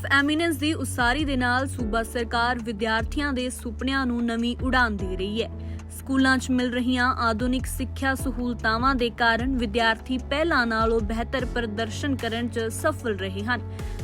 Of eminence ਦੀ ਉਸਾਰੀ ਦੇ ਨਾਲ ਸੂਬਾ ਸਰਕਾਰ ਵਿਦਿਆਰਥੀਆਂ ਦੇ ਸੁਪਨਿਆਂ ਨੂੰ ਨਵੀਂ ਉਡਾਨ ਦੇ ਰਹੀ ਹੈ। ਸਕੂਲਾਂ 'ਚ ਮਿਲ ਰਹੀਆਂ ਆਧੁਨਿਕ ਸਿੱਖਿਆ ਸਹੂਲਤਾਵਾਂ ਦੇ ਕਾਰਨ ਵਿਦਿਆਰਥੀ ਪਹਿਲਾਂ ਨਾਲੋਂ ਬਿਹਤਰ ਪ੍ਰਦਰਸ਼ਨ ਕਰਨ 'ਚ ਸਫਲ ਰਹੇ ਹਨ,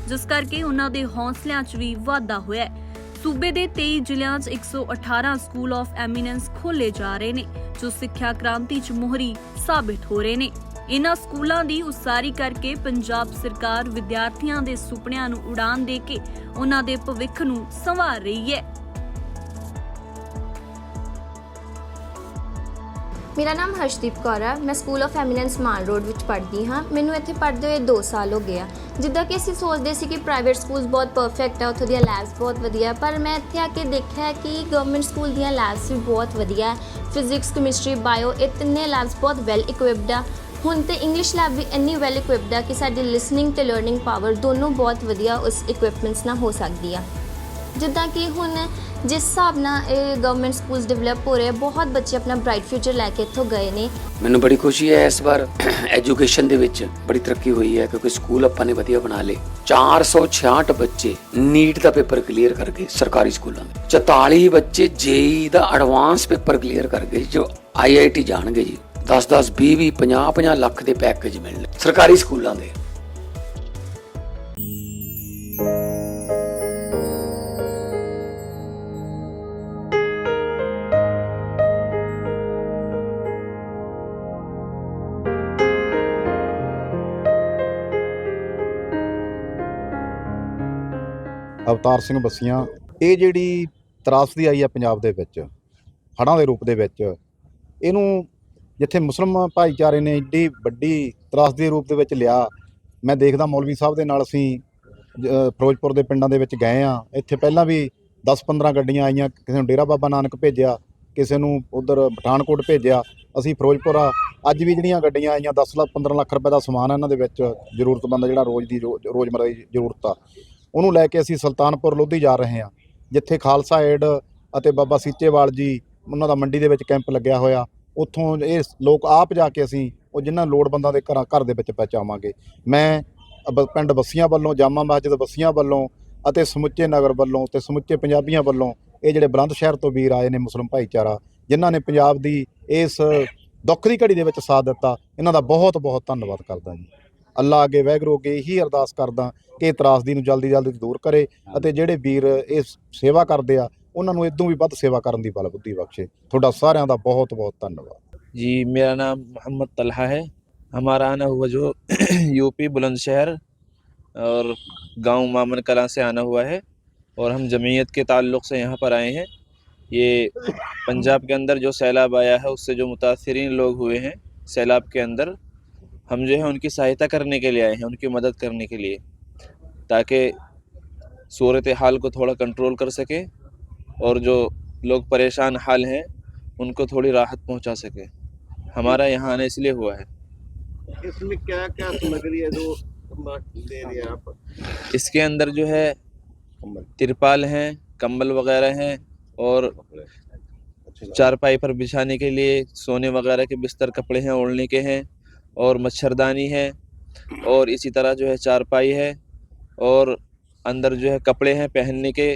ਜਿਸ ਕਰਕੇ ਉਹਨਾਂ ਦੇ ਹੌਸਲਿਆਂ 'ਚ ਵੀ ਵਾਧਾ ਹੋਇਆ ਹੈ। ਸੂਬੇ ਦੇ 23 ਜ਼ਿਲ੍ਹਿਆਂ 'ਚ 118 ਸਕੂਲ ਆਫ ਐਮੀਨੈਂਸ ਖੋਲੇ ਜਾ ਰਹੇ ਨੇ, ਜੋ ਸਿੱਖਿਆ ਕ੍ਰਾਂਤੀ 'ਚ ਮੋਹਰੀ ਸਾਬਿਤ ਹੋ ਰਹੇ ਨੇ। ਇਨ੍ਹਾਂ ਸਕੂਲਾਂ ਦੀ ਉਸਾਰੀ ਕਰਕੇ ਪੰਜਾਬ ਸਰਕਾਰ ਵਿਦਿਆਰਥੀਆਂ ਦੇ ਸੁਪਨਿਆਂ ਨੂੰ ਉਡਾਨ ਦੇ ਕੇ ਉਹਨਾਂ ਦੇ ਭਵਿੱਖ ਨੂੰ ਸੰਵਾਰ ਰਹੀ ਹੈ। ਮੇਰਾ ਨਾਮ ਹਰਸ਼ਦੀਪ ਕੌਰ ਹੈ ਮੈਂ school of eminence Maan road ਵਿੱਚ ਪੜ੍ਹਦੀ ਹਾਂ। ਮੈਨੂੰ ਇੱਥੇ ਪੜ੍ਹਦੇ ਹੋਏ 2 ਸਾਲ ਹੋ ਗਏ ਆ। ਜਿੱਦਾਂ ਕਿ ਅਸੀਂ ਸੋਚਦੇ ਸੀ ਕਿ ਪ੍ਰਾਈਵੇਟ ਸਕੂਲਸ ਬਹੁਤ ਪਰਫੈਕਟ ਹੈ ਉੱਥੋਂ ਦੀਆਂ ਲੈਬਸ ਬਹੁਤ ਵਧੀਆ। ਪਰ ਮੈਂ ਇੱਥੇ ਆ ਕੇ ਦੇਖਿਆ ਕਿ ਗਵਰਨਮੈਂਟ ਸਕੂਲ ਦੀਆਂ ਲੈਬਸ ਵੀ ਬਹੁਤ ਵਧੀਆ ਫਿਜ਼ਿਕਸ ਕੈਮਿਸਟਰੀ ਬਾਇਓ ਇਹ ਤਿੰਨੇ ਲੈਬਸ ਬਹੁਤ ਵੈਲ ਇਕਵਿਪਡ ਆ। ਹੁਣ ਤੇ ਇੰਗਲਿਸ਼ ਲੈਬ ਵੀ ਇੰਨੀ ਵੈਲ ਇਕਵਿਪਡ ਆ ਕਿ ਸਾਡੀ ਲਿਸਨਿੰਗ ਤੇ ਲਰਨਿੰਗ ਪਾਵਰ ਦੋਨੋਂ ਬਹੁਤ ਵਧੀਆ ਉਸ ਇਕਵਿਪਮੈਂਟਸ ਨਾਲ ਹੋ ਸਕਦੀ ਆ। ਜਿੱਦਾਂ ਕਿ ਹੁਣ ਜਿਸ ਹਿਸਾਬ ਨਾਲ ਇਹ ਗਵਰਨਮੈਂਟ ਸਕੂਲਸ ਡਿਵੈਲਪ ਹੋ ਰਹੇ ਆ, ਬਹੁਤ ਬੱਚੇ ਆਪਣਾ ਬ੍ਰਾਈਟ ਫਿਊਚਰ ਲੈ ਕੇ ਇੱਥੋਂ ਗਏ ਨੇ। ਮੈਨੂੰ ਬੜੀ ਖੁਸ਼ੀ ਹੈ ਇਸ ਵਾਰ ਐਜੂਕੇਸ਼ਨ ਦੇ ਵਿੱਚ ਬੜੀ ਤਰੱਕੀ ਹੋਈ ਹੈ ਕਿਉਂਕਿ ਸਕੂਲ ਆਪਾਂ ਨੇ ਵਧੀਆ ਬਣਾ ਲਏ। 466 ਬੱਚੇ ਨੀਟ ਦਾ ਪੇਪਰ ਕਲੀਅਰ ਕਰ ਗਏ ਸਰਕਾਰੀ ਸਕੂਲਾਂ ਦੇ 44 ਬੱਚੇ ਜੇਈ ਦਾ ਐਡਵਾਂਸ ਪੇਪਰ ਕਲੀਅਰ ਕਰ ਗਏ ਜੋ ਆਈਆਈਟੀ ਜਾਣਗੇ ਜੀ। 10 10 20 20 50 50 ਲੱਖ ਦੇ ਪੈਕੇਜ ਮਿਲਣੇ ਸਰਕਾਰੀ ਸਕੂਲਾਂ ਦੇ। ਅਵਤਾਰ ਸਿੰਘ ਬੱਸੀਆਂ, ਇਹ ਜਿਹੜੀ ਤਰਾਸਦੀ ਆਈ ਆ ਪੰਜਾਬ ਦੇ ਵਿੱਚ, ਹੜ੍ਹਾਂ ਦੇ ਰੂਪ ਦੇ ਵਿੱਚ, ਇਹਨੂੰ ਜਿੱਥੇ ਮੁਸਲਮਾਨ ਭਾਈਚਾਰੇ ਨੇ ਏਡੀ ਵੱਡੀ ਤਰਾਸਦੀ ਦੇ ਰੂਪ ਦੇ ਵਿੱਚ ਲਿਆ, ਮੈਂ ਦੇਖਦਾ ਮੌਲਵੀ ਸਾਹਿਬ ਦੇ ਨਾਲ ਅਸੀਂ ਫਿਰੋਜ਼ਪੁਰ ਦੇ ਪਿੰਡਾਂ ਦੇ ਵਿੱਚ ਗਏ ਆ ਇੱਥੇ ਪਹਿਲਾਂ ਵੀ 10-15 ਗੱਡੀਆਂ ਆਈਆਂ, ਕਿਸੇ ਨੂੰ ਡੇਰਾ ਬਾਬਾ ਨਾਨਕ ਭੇਜਿਆ, ਕਿਸੇ ਨੂੰ ਉਧਰ ਪਠਾਨਕੋਟ ਭੇਜਿਆ। ਅਸੀਂ ਫਿਰੋਜ਼ਪੁਰ ਆ, ਅੱਜ ਵੀ ਜਿਹੜੀਆਂ ਗੱਡੀਆਂ ਆਈਆਂ 10 ਲੱਖ 15 ਲੱਖ ਰੁਪਏ ਦਾ ਸਮਾਨ ਆ ਇਹਨਾਂ ਦੇ ਵਿੱਚ, ਜ਼ਰੂਰਤਮੰਦ ਜਿਹੜਾ ਰੋਜ਼ ਦੀ ਰੋ- ਰੋਜ਼ਮਰਰਾ ਦੀ ਜ਼ਰੂਰਤ ਆ। ਉਹਨੂੰ ਲੈ ਕੇ ਅਸੀਂ ਸੁਲਤਾਨਪੁਰ ਲੋਧੀ ਜਾ ਰਹੇ ਹਾਂ, ਜਿੱਥੇ ਖਾਲਸਾ ਏਡ ਅਤੇ ਬਾਬਾ ਸੀਚੇਵਾਲ ਜੀ, ਉਹਨਾਂ ਦਾ ਮੰਡੀ ਦੇ ਵਿੱਚ ਕੈਂਪ ਲੱਗਿਆ ਹੋਇਆ। ਉੱਥੋਂ ਇਹ ਲੋਕ ਆਪ ਜਾ ਕੇ ਅਸੀਂ ਉਹ ਜਿਨ੍ਹਾਂ ਲੋੜਵੰਦਾਂ ਦੇ ਘਰਾਂ, ਘਰ ਦੇ ਵਿੱਚ ਪਹੁੰਚਾਵਾਂਗੇ ਮੈਂ ਬ- ਪਿੰਡ ਬੱਸੀਆਂ ਵੱਲੋਂ, ਜਾਮਾ ਮਸਜਿਦ ਬੱਸੀਆਂ ਵੱਲੋਂ ਅਤੇ ਸਮੁੱਚੇ ਨਗਰ ਵੱਲੋਂ ਤੇ ਸਮੁੱਚੇ ਪੰਜਾਬੀਆਂ ਵੱਲੋਂ ਇਹ ਜਿਹੜੇ ਬੁਲੰਦ ਸ਼ਹਿਰ ਤੋਂ ਵੀਰ ਆਏ ਨੇ ਮੁਸਲਮ ਭਾਈਚਾਰਾ, ਜਿਨ੍ਹਾਂ ਨੇ ਪੰਜਾਬ ਦੀ ਇਸ ਦੁੱਖ ਦੀ ਘੜੀ ਦੇ ਵਿੱਚ ਸਾਥ ਦਿੱਤਾ, ਇਹਨਾਂ ਦਾ ਬਹੁਤ ਬਹੁਤ ਧੰਨਵਾਦ ਕਰਦਾ ਜੀ। ਅੱਲਾ ਅੱਗੇ ਵਾਹਿਗੁਰੂ ਅੱਗੇ ਇਹੀ ਅਰਦਾਸ ਕਰਦਾ ਕਿ ਇਹ ਤਰਾਸਦੀ ਨੂੰ ਜਲਦੀ ਜਲਦੀ ਦੂਰ ਕਰੇ ਅਤੇ ਜਿਹੜੇ ਵੀਰ ਇਸ ਸੇਵਾ ਕਰਦੇ ਆ ਉਹਨਾਂ ਨੂੰ ਇਦੋਂ ਵੀ ਵੱਧ ਸੇਵਾ ਕਰਨ ਦੀ ਬਲ ਬੁੱਧੀ ਬਖਸ਼ੇ ਤੁਹਾਡਾ ਸਾਰਿਆਂ ਦਾ ਬਹੁਤ ਬਹੁਤ ਧੰਨਵਾਦ जी मेरा नाम मोहम्मद तलहा है हमारा आना हुआ जो यूपी बुलंदशहर और गांव मामन कला से आना हुआ है और हम जमीयत के ताल्लुक़ से यहाँ पर आए हैं ये पंजाब के अंदर जो सैलाब आया है उससे जो मुतासरीन लोग हुए हैं सैलाब के अंदर हम जो है उनकी सहायता करने के लिए आए हैं उनकी मदद करने के लिए ताकि सूरत हाल को थोड़ा कंट्रोल कर सके और जो लोग परेशान हाल हैं उनको थोड़ी राहत पहुँचा सके। हमारा यहाँ आना इसलिए हुआ है। इसमें क्या क्या सामग्री है जो दे रही है आप? इसके अंदर जो है तिरपाल हैं कंबल वगैरह हैं और चारपाई पर बिछाने के लिए सोने वगैरह के बिस्तर कपड़े हैं ओढ़ने के हैं और मच्छरदानी है और इसी तरह जो है चारपाई है और अंदर जो है कपड़े हैं पहनने के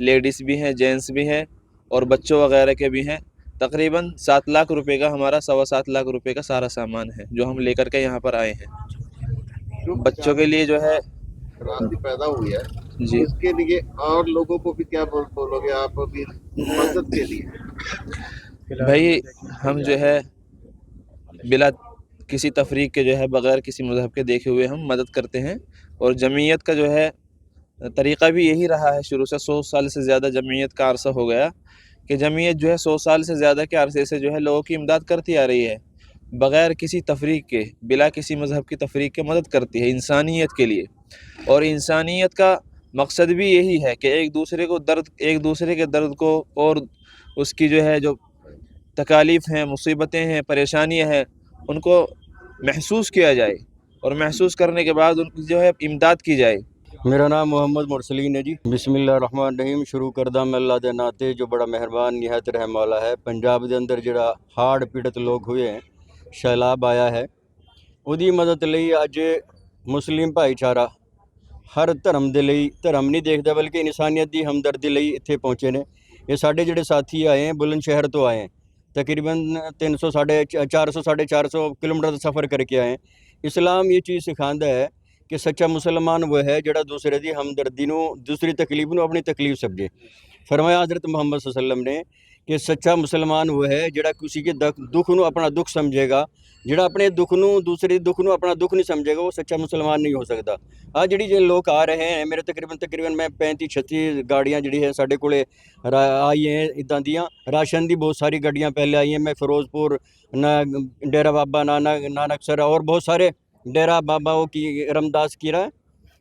लेडीज़ भी हैं जेंट्स भी हैं और बच्चों वगैरह के भी हैं। तकरीबन सात लाख रुपए का हमारा सवा सात लाख रुपए का सारा सामान है जो हम लेकर के यहाँ पर आए हैं। बच्चों के लिए जो है क्रांति पैदा हुई है। जी। इसके लिए और लोगों को भी क्या बोल बोलोगे आप अभी मदद के लिए? भाई हम जो है बिला किसी तफरीक के जो है बगैर किसी मज़हब के देखे हुए हम मदद करते हैं और जमीयत का जो है तरीक़ा भी यही रहा है शुरू से, सौ साल से ज़्यादा जमीयत का अरसा हो गया कि जमीयत जो है, सौ साल से ज़्यादा के अरसे से जो है, लोगों की इमदाद करती आ रही है। बग़ैर किसी तफरीक के, बिला किसी मज़हब की तफरीक के मदद करती है इंसानियत के लिए। और इंसानियत का मकसद भी यही है कि एक दूसरे को दर्द, एक दूसरे के दर्द को और उसकी जो है, जो तकालीफ़ हैं, मुसीबतें हैं, परेशानियाँ हैं, उनको महसूस किया जाए और महसूस करने के बाद उनकी जो है, इमदाद की जाए। ਮੇਰਾ ਨਾਮ ਮੁਹੰਮਦ ਮੁਰਸਲੀਨ ਹੈ ਜੀ। ਬਿਸਮਿਲ੍ਲਾ ਰਹਿਮਾਨ ਰਹੀਮ। ਸ਼ੁਰੂ ਕਰਦਾ ਮੈਂ ਅੱਲਾ ਦੇ ਨਾਂ ਤੇ ਜੋ ਬੜਾ ਮਿਹਰਬਾਨ, ਨਿਹਾਇਤ ਰਹਿਮ ਵਾਲਾ ਹੈ। ਪੰਜਾਬ ਦੇ ਅੰਦਰ ਜਿਹੜਾ ਹਾਰਡ ਪੀੜਤ ਲੋਕ ਹੋਏ ਹੈ, ਸੈਲਾਬ ਆਇਆ ਹੈ, ਉਹਦੀ ਮਦਦ ਲਈ ਅੱਜ ਮੁਸਲਿਮ ਭਾਈਚਾਰਾ ਹਰ ਧਰਮ ਦੇ ਲਈ, ਧਰਮ ਨਹੀਂ ਦੇਖਦਾ, ਬਲਕਿ ਇਨਸਾਨੀਅਤ ਦੀ ਹਮਦਰਦੀ ਲਈ ਇੱਥੇ ਪਹੁੰਚੇ ਨੇ। ਇਹ ਸਾਡੇ ਜਿਹੜੇ ਸਾਥੀ ਆਏ ਹੈ ਬੁਲੰਦ ਸ਼ਹਿਰ ਤੋਂ ਆਏ ਹੈ। ਤਕਰੀਬਨ 300 ਸਾਢੇ 400 ਸਾਢੇ 400 ਕਿਲੋਮੀਟਰ ਦਾ ਸਫ਼ਰ ਕਰਕੇ ਆਏ ਇਸਲਾਮ ਇਹ ਚੀਜ਼ ਸਿਖਾਉਂਦਾ ਹੈ कि सच्चा मुसलमान वह है जड़ा दूसरे की हमदर्दी दूसरी तकलीफ को अपनी तकलीफ समझे फरमाया हजरत मोहम्मद वसल्लम ने ਕਿ ਸੱਚਾ ਮੁਸਲਮਾਨ ਉਹ ਹੈ ਜਿਹੜਾ ਕਿਸੇ ਦੇ ਦੁੱਖ ਨੂੰ ਆਪਣਾ ਦੁੱਖ ਸਮਝੇਗਾ। ਜਿਹੜਾ ਆਪਣੇ ਦੁੱਖ ਨੂੰ, ਦੂਸਰੇ ਦੁੱਖ ਨੂੰ ਆਪਣਾ ਦੁੱਖ ਨਹੀਂ ਸਮਝੇਗਾ, ਉਹ ਸੱਚਾ ਮੁਸਲਮਾਨ ਨਹੀਂ ਹੋ ਸਕਦਾ। ਆ ਜਿਹੜੀ ਜੇ ਲੋਕ ਆ ਰਹੇ ਹੈ, ਮੇਰੇ ਤਕਰੀਬਨ ਤਕਰੀਬਨ ਮੈਂ 35 36 ਗਾੜੀਆਂ ਜਿਹੜੀ ਹੈ ਸਾਡੇ ਕੋਲੇ ਆਈ ਹੈ ਇਦਾਂ ਦੀਆਂ। ਰਾਸ਼ਨ ਦੀ ਬਹੁਤ ਸਾਰੀ ਗੱਡੀਆਂ ਪਹਿਲੇ ਆਈ ਹੈ ਮੈਂ ਫਿਰੋਜ਼ਪੁਰ ਡੇਰਾ ਬਾਬਾ ਨਾਨਕ, ਨਾਨਕਸਰ ਔਰ ਬਹੁਤ ਸਾਰੇ डेरा बाबा वो की रमदास कीरा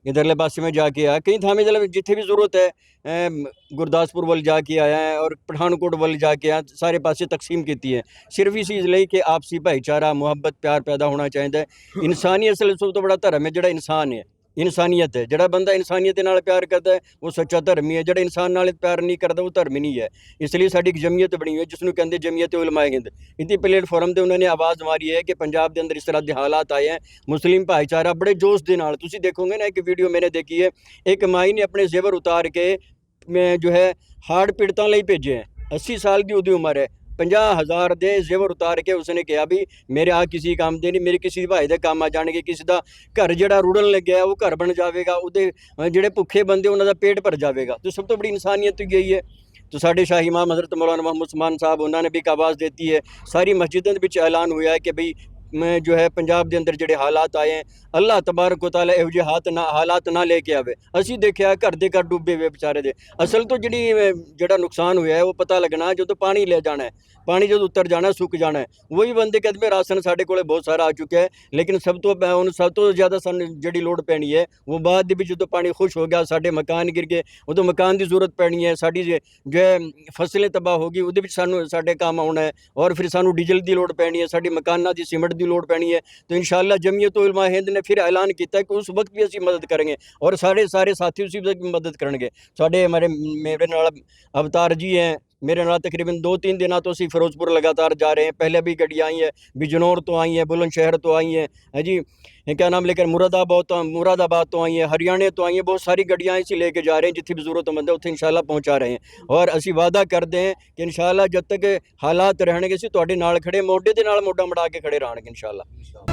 इधरले पासे में जाके आया कई थामे मतलब जिथे भी ज़रूरत है अम, गुरदासपुर ਵੱਲ ਜਾ ਕੇ ਆਇਆ ਹੈ ਔਰ ਪਠਾਨਕੋਟ ਵੱਲ ਜਾ ਕੇ ਆ ਸਾਰੇ ਪਾਸੇ ਤਕਸੀਮ ਕੀਤੀ ਹੈ ਸਿਰਫ ਇਸ ਚੀਜ਼ ਲਈ ਕਿ ਆਪਸੀ ਭਾਈਚਾਰਾ ਮੁਹੱਬਤ ਪਿਆਰ ਪੈਦਾ ਹੋਣਾ ਚਾਹੀਦਾ ਹੈ ਇਨਸਾਨੀ ਅਸਲ ਸਭ ਤੋਂ ਬੜਾ ਧਰਮ ਹੈ ਜਿਹੜਾ ਇਨਸਾਨ ਹੈ ਇਨਸਾਨੀਅਤ ਹੈ। ਜਿਹੜਾ ਬੰਦਾ ਇਨਸਾਨੀਅਤ ਦੇ ਨਾਲ ਪਿਆਰ ਕਰਦਾ ਹੈ, ਉਹ ਸੱਚਾ ਧਰਮੀ ਹੈ। ਜਿਹੜਾ ਇਨਸਾਨ ਨਾਲ ਪਿਆਰ ਨਹੀਂ ਕਰਦਾ, ਉਹ ਧਰਮੀ ਨਹੀਂ ਹੈ। ਇਸ ਲਈ ਸਾਡੀ ਇੱਕ ਜਮੀਅਤ ਬਣੀ ਹੋਈ ਹੈ ਜਿਸ ਨੂੰ ਕਹਿੰਦੇ ਜਮੀਅਤ ਉਲਮਾ ਹਿੰਦ। ਇਤੀ ਪਲੇਟਫਾਰਮ ਤੇ ਉਹਨਾਂ ਨੇ ਆਵਾਜ਼ ਮਾਰੀ ਹੈ ਕਿ ਪੰਜਾਬ ਦੇ ਅੰਦਰ ਇਸ ਤਰ੍ਹਾਂ ਦੇ ਹਾਲਾਤ ਆਏ ਹੈ। ਮੁਸਲਿਮ ਭਾਈਚਾਰਾ ਬੜੇ ਜੋਸ਼ ਦੇ ਨਾਲ, ਤੁਸੀਂ ਦੇਖੋਗੇ ਨਾ ਇੱਕ ਵੀਡੀਓ ਮੈंने ਦੇਖੀ ਹੈ। ਇੱਕ ਮਾਈ ਨੇ ਆਪਣੇ ਜ਼ੇਵਰ ਉਤਾਰ ਕੇ ਮੈਂ ਜੋ ਹੈ ਹਾਰਡ ਪੀੜਤਾਂ ਲਈ ਭੇਜੇ ਹੈ। 80 ਸਾਲ ਦੀ ਉਹਦੀ ਉਮਰ ਹੈ। 50000 ਦੇ ਜ਼ੇਵਰ ਉਤਾਰ ਕੇ ਉਸਨੇ ਕਿਹਾ ਵੀ ਮੇਰੇ ਆ ਕਿਸੇ ਕੰਮ ਦੇ ਨਹੀਂ ਮੇਰੇ ਕਿਸੇ ਭਾਈ ਦੇ ਕੰਮ ਆ ਜਾਣਗੇ ਕਿਸੇ ਦਾ ਘਰ ਜਿਹੜਾ ਰੁੜਨ ਲੱਗਿਆ ਹੈ, ਉਹ ਘਰ ਬਣ ਜਾਵੇਗਾ ਉਹਦੇ ਅ, ਜਿਹੜੇ ਭੁੱਖੇ ਬੰਦੇ ਉਹਨਾਂ ਦਾ ਪੇਟ ਭਰ ਜਾਵੇਗਾ ਤੇ ਸਭ ਤੋਂ ਬੜੀ ਇਨਸਾਨੀਅਤ ਯਹੀ ਹੈ तो साढ़े शाह इमाम हज़रत मौलाना मोहम्मद उस्मान साहब उन्होंने भी एक आवाज़ देती है सारी मस्जिदों ਵਿੱਚ ਐਲਾਨ ਹੋਇਆ ਹੈ ਕਿ ਭਈ ਮੈਂ ਜੋ ਹੈ ਪੰਜਾਬ ਦੇ ਅੰਦਰ ਜਿਹੜੇ ਹਾਲਾਤ ਆਏ ਹੈ, ਅੱਲਾਹ ਤਬਾਰਕ ਤਾਲਾ ਇਹੋ ਜਿਹੇ ਹਾਲਾਤ ਨਾ ਹਾਲਾਤ ਨਾ ਲੈ ਕੇ ਆਵੇ। ਅਸੀਂ ਦੇਖਿਆ ਘਰ ਦੇ ਘਰ ਡੁੱਬੇ ਹੋਏ ਵਿਚਾਰੇ ਦੇ। ਅਸਲ ਤੋਂ ਜਿਹੜੀ ਜਿਹੜਾ ਨੁਕਸਾਨ ਹੋਇਆ ਹੈ, ਉਹ ਪਤਾ ਲੱਗਣਾ ਜਦੋਂ ਪਾਣੀ ਲੈ ਜਾਣਾ ਹੈ। ਪਾਣੀ ਜਦੋਂ ਉੱਤਰ ਜਾਣਾ ਸੁੱਕ ਜਾਣਾ ਹੈ। ਵਹੀ ਬੰਦੇ ਕਹਿੰਦੇ ਰਾਸ਼ਨ ਸਾਡੇ ਕੋਲੇ ਬਹੁਤ ਸਾਰਾ ਆ ਚੁੱਕਿਆ ਹੈ, ਲੇਕਿਨ ਸਭ ਤੋਂ ਪਹਿ- ਹੁਣ ਸਭ ਤੋਂ ਜ਼ਿਆਦਾ ਸਾਨੂੰ ਜਿਹੜੀ ਲੋੜ ਪੈਣੀ ਹੈ, ਉਹ ਬਾਅਦ ਦੇ ਵਿੱਚ ਜਦੋਂ ਪਾਣੀ ਖੁਸ਼ ਹੋ ਗਿਆ, ਸਾਡੇ ਮਕਾਨ ਗਿਰ ਗਏ, ਉਦੋਂ ਮਕਾਨ ਦੀ ਜ਼ਰੂਰਤ ਪੈਣੀ ਹੈ, ਸਾਡੀ ਜੇ, ਜੋ ਹੈ, ਫਸਲੇ ਤਬਾਹ ਹੋ ਗਈ, ਉਹਦੇ ਵਿੱਚ ਸਾਨੂੰ ਸਾਡੇ ਕੰਮ ਆਉਣਾ ਹੈ, ਔਰ ਫਿਰ ਸਾਨੂੰ ਡੀਜ਼ਲ ਦੀ ਲੋੜ ਪੈਣੀ ਹੈ, ਸਾਡੀ ਮਕਾਨਾਂ ਦੀ, ਸੀਮੈਂਟ ਦੀ ਲੋੜ ਪੈਣੀ ਹੈ तो इंशाल्लाह जमीयत उलमा हिंद ने फिर ऐलान किया कि उस वक्त भी ਅਸੀਂ ਮਦਦ ਕਰਾਂਗੇ ਔਰ ਸਾਡੇ ਸਾਰੇ ਸਾਥੀ ਉਸੇ ਵਕਤ ਮਦਦ ਕਰਨਗੇ ਸਾਡੇ ਹਮਾਰੇ ਮੇਰੇ ਨਾਲ ਅਵਤਾਰ ਜੀ ਹੈ ਮੇਰੇ ਨਾਲ ਤਕਰੀਬਨ 2-3 ਦਿਨਾਂ ਤੋਂ ਅਸੀਂ ਫਿਰੋਜ਼ਪੁਰ ਲਗਾਤਾਰ ਜਾ ਰਹੇ हैं पहले भी ਗੱਡੀਆਂ आई है बिजनौर तो आई हैं बुलंदशहर तो आई हैं है जी ये क्या नाम लेकर मुरादाबाद तो मुरादाबाद तो आई है हरियाणा तो आई हैं बहुत सारी ਗੱਡੀਆਂ ਅਸੀਂ ਲੈ ਕੇ ਜਾ ਰਹੇ हैं ਜਿੱਥੇ ਵੀ ਜ਼ਰੂਰਤਮੰਦ ਹੈ ਉੱਥੇ ਇਨਸ਼ਾਅੱਲਾ ਪਹੁੰਚਾ ਰਹੇ हैं ਔਰ ਅਸੀਂ ਵਾਅਦਾ ਕਰਦੇ ਹਾਂ ਕਿ ਇਨਸ਼ਾਅੱਲਾ ਜਦ ਤੱਕ ਹਾਲਾਤ ਰਹਿਣਗੇ ਅਸੀਂ ਤੁਹਾਡੇ ਨਾਲ ਖੜੇ ਮੋਢੇ ਦੇ ਨਾਲ ਮੋਢਾ ਮੜਾ ਕੇ ਖੜੇ ਰਹਾਂਗੇ ਇਨਸ਼ਾਅੱਲਾ